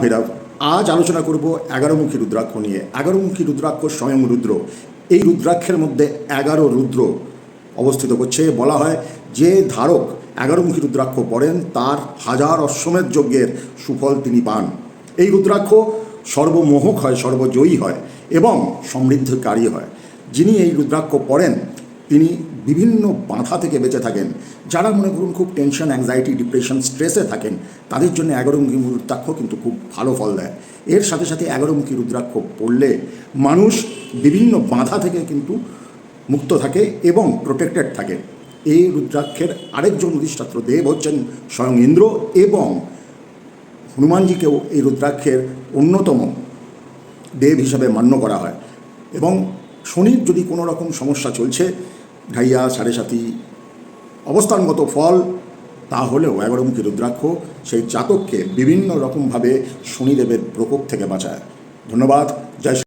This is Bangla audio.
ভৈরব, আজ আলোচনা করব এগারোমুখী রুদ্রাক্ষ নিয়ে। এগারোমুখী রুদ্রাক্ষ স্বয়ং রুদ্র। এই রুদ্রাক্ষের মধ্যে এগারো রুদ্র অবস্থিত করছে। বলা হয় যে ধারক এগারোমুখী রুদ্রাক্ষ পড়েন, তার হাজার অশ্বমেধ যজ্ঞের সুফল তিনি পান। এই রুদ্রাক্ষ সর্বমোহক হয়, সর্বজয়ী হয় এবং সমৃদ্ধকারী হয়। যিনি এই রুদ্রাক্ষ পড়েন তিনি বিভিন্ন বাধা থেকে বেঁচে থাকেন, যারা মনে করুন খুব টেনশন অ্যাংজাইটি ডিপ্রেশন স্ট্রেসে থাকেন, তাদের জন্য এগারোমুখী রুদ্রাক্ষ কিন্তু খুব ভালো ফল দেয়। এর সাথে সাথে এগারোমুখী রুদ্রাক্ষ পড়লে মানুষ বিভিন্ন বাধা থেকে কিন্তু মুক্ত থাকে এবং প্রোটেক্টেড থাকে। এই রুদ্রাক্ষের আরেকজন অধিষ্ঠাত্র দেব হচ্ছেন স্বয়ং ইন্দ্র এবং হনুমানজিকেও এই রুদ্রাক্ষের অন্যতম দেব হিসাবে মান্য করা হয়। এবং শনির যদি কোনো রকম সমস্যা চলছে, ঢাইয়া, সাড়ে সাতি, অবস্থানগত ফল, তাহলেও এগারোমুখী রুদ্রাক্ষ, সেই জাতককে বিভিন্ন রকমভাবে শনিদেবের প্রকোপ থেকে বাঁচায়। ধন্যবাদ, জয়